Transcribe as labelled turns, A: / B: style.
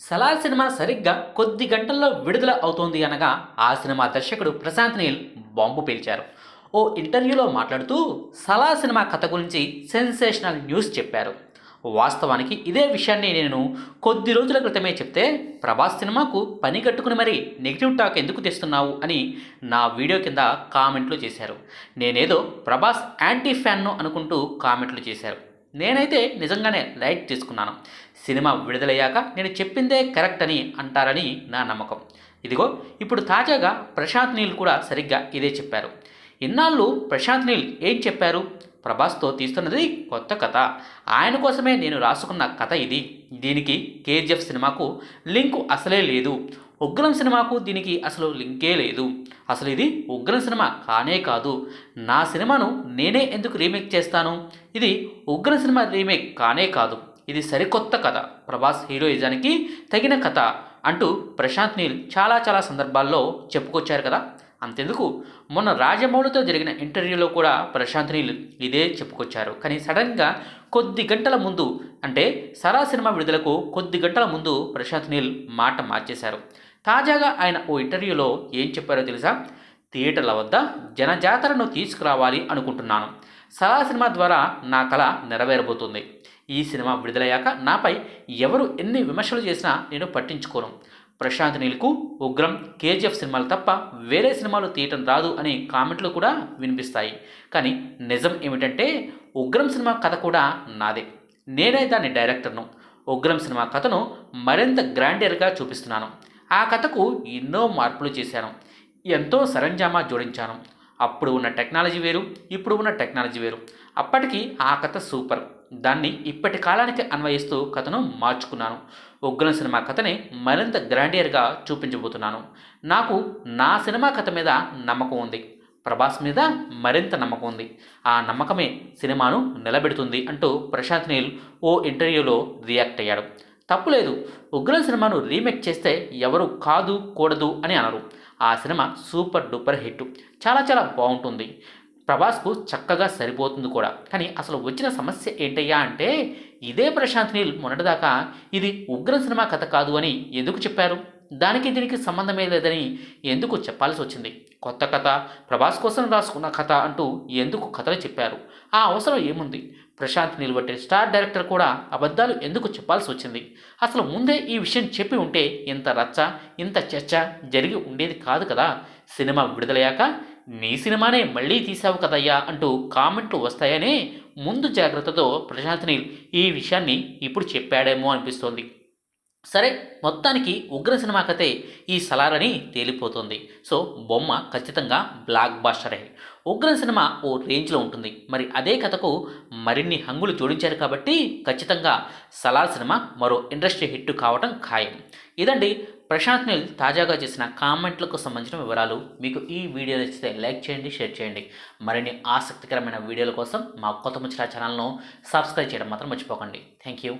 A: Salaar cinema సరిగ్గా కొద్ది గంటల్లో విడుదల అవుతోంది అనగా ఆ సినిమా దర్శకుడు ప్రశాంత్ నీల్ బాంబు పేల్చారు. ఓ ఇంటర్వ్యూలో మాట్లాడుతూ సలార్ సినిమా కథ గురించి సెన్సేషనల్ న్యూస్ చెప్పారు. వాస్తవానికి ఇదే విషయాన్ని నేను కొద్ది రోజుల క్రితమే చెప్తే ప్రభాస్ సినిమాకు పని కట్టుకుని మరీ నెగిటివ్ టాక్ ఎందుకు తెస్తున్నావు అని నా వీడియో కింద కామెంట్లు చేశారు. నేనేదో ప్రభాస్ యాంటీ ఫ్యాన్ను అనుకుంటూ కామెంట్లు చేశారు. నేనైతే నిజంగానే లైట్ తీసుకున్నాను. సినిమా విడుదలయ్యాక నేను చెప్పిందే కరెక్ట్ అని అంటారని నా నమ్మకం. ఇదిగో ఇప్పుడు తాజాగా ప్రశాంత్ నీల్ కూడా సరిగ్గా ఇదే చెప్పారు. ఇన్నాళ్ళు ప్రశాంత్ నీల్ ఏం చెప్పారు? ప్రభాస్తో తీస్తున్నది కొత్త కథ. ఆయన కోసమే నేను రాసుకున్న కథ ఇది. దీనికి కేజీఎఫ్ సినిమాకు లింకు అసలే లేదు. ఉగ్రం సినిమాకు దీనికి అసలు లింకే లేదు. అసలు ఇది ఉగ్రం సినిమా కానే కాదు. నా సినిమాను నేనే ఎందుకు రీమేక్ చేస్తాను? ఇది ఉగ్రం సినిమా రీమేక్ కానే కాదు. ఇది సరికొత్త కథ. ప్రభాస్ హీరోయిజానికి తగిన కథ అంటూ ప్రశాంత్ నీల్ చాలా చాలా సందర్భాల్లో చెప్పుకొచ్చారు కదా. అంతెందుకు. మొన్న రాజమౌళితో జరిగిన ఇంటర్వ్యూలో కూడా ప్రశాంత్ నీల్ ఇదే చెప్పుకొచ్చారు. కానీ సడన్గా కొద్ది గంటల ముందు అంటే సరా సినిమా విడుదలకు కొద్ది గంటల ముందు ప్రశాంత్ నీల్ మాట మార్చేశారు. తాజాగా ఆయన ఓ ఇంటర్వ్యూలో ఏం చెప్పారో తెలుసా? థియేటర్ల వద్ద జనజాతరను తీసుకురావాలి అనుకుంటున్నాను. సరా సినిమా ద్వారా నా కళ నెరవేరబోతుంది. ఈ సినిమా విడుదలయ్యాక నాపై ఎవరు ఎన్ని విమర్శలు చేసినా నేను పట్టించుకోను. ప్రశాంత్ నీల్కు ఉగ్రం కేజీఎఫ్ సినిమాలు తప్ప వేరే సినిమాలు తీయటం రాదు అనే కామెంట్లు కూడా వినిపిస్తాయి. కానీ నిజం ఏమిటంటే ఉగ్రం సినిమా కథ కూడా నాదే. నేనే దాని డైరెక్టర్ను. ఉగ్రం సినిమా కథను మరింత గ్రాండియర్గా చూపిస్తున్నాను. ఆ కథకు ఎన్నో మార్పులు చేశాను. ఎంతో సరంజామా జోడించాను. అప్పుడు ఉన్న టెక్నాలజీ వేరు ఇప్పుడు ఉన్న టెక్నాలజీ వేరు. అప్పటికి ఆ కథ సూపర్. దాన్ని ఇప్పటి కాలానికి అన్వయిస్తూ కథను మార్చుకున్నాను. ఉగ్రం సినిమా కథని మరింత గ్రాండియర్గా చూపించబోతున్నాను. నాకు నా సినిమా కథ మీద నమ్మకం ఉంది. ప్రభాస్ మీద మరింత నమ్మకం ఉంది. ఆ నమ్మకమే సినిమాను నిలబెడుతుంది అంటూ ప్రశాంత్ నీల్ ఓ ఇంటర్వ్యూలో రియాక్ట్ అయ్యాడు. తప్పులేదు ఉగ్రం సినిమాను రీమేక్ చేస్తే ఎవరు కాదు కూడదు అని అనరు. ఆ సినిమా సూపర్ డూపర్ హిట్. చాలా చాలా బాగుంటుంది. ప్రభాస్కు చక్కగా సరిపోతుంది కూడా. కానీ అసలు వచ్చిన సమస్య ఏంటయ్యా అంటే ఇదే ప్రశాంత్ నీల్ మొన్నటిదాకా ఇది ఉగ్ర సినిమా కథ కాదు అని ఎందుకు చెప్పారు? దానికి దీనికి సంబంధమే లేదని ఎందుకు చెప్పాల్సి వచ్చింది? కొత్త కథ ప్రభాస్ కోసం రాసుకున్న కథ అంటూ ఎందుకు కథలు చెప్పారు? ఆ అవసరం ఏముంది? ప్రశాంత్ నిలబట్టే స్టార్ డైరెక్టర్ కూడా అబద్ధాలు ఎందుకు చెప్పాల్సి వచ్చింది? అసలు ముందే ఈ విషయం చెప్పి ఉంటే ఇంత రచ్చ ఇంత చర్చ జరిగి ఉండేది కాదు కదా? సినిమా విడుదలయ్యాక నీ సినిమానే మళ్ళీ తీసావు కదయ్యా అంటూ కామెంట్లు వస్తాయనే ముందు జాగ్రత్తతో ప్రశాంత్ నీల్ ఈ విషయాన్ని ఇప్పుడు చెప్పాడేమో అనిపిస్తోంది. సరే మొత్తానికి ఉగ్ర సినిమా కథే ఈ సలారని తేలిపోతుంది. సో బొమ్మ ఖచ్చితంగా బ్లాక్ బాస్టరే ఉగ్ర సినిమా ఓ రేంజ్లో ఉంటుంది. మరి అదే కథకు మరిన్ని హంగులు జోడించారు కాబట్టి ఖచ్చితంగా సలార్ సినిమా మరో ఇండస్ట్రీ హిట్ కావడం ఖాయం. ఇదండి ప్రశాంత్ నీల్ తాజాగా చేసిన కామెంట్లకు సంబంధించిన వివరాలు. మీకు ఈ వీడియో నచ్చితే లైక్ చేయండి షేర్ చేయండి. మరిన్ని ఆసక్తికరమైన వీడియోల కోసం మా కొత్త ముచ్చట ఛానల్ను సబ్స్క్రైబ్ చేయడం మాత్రం మర్చిపోకండి. Thank you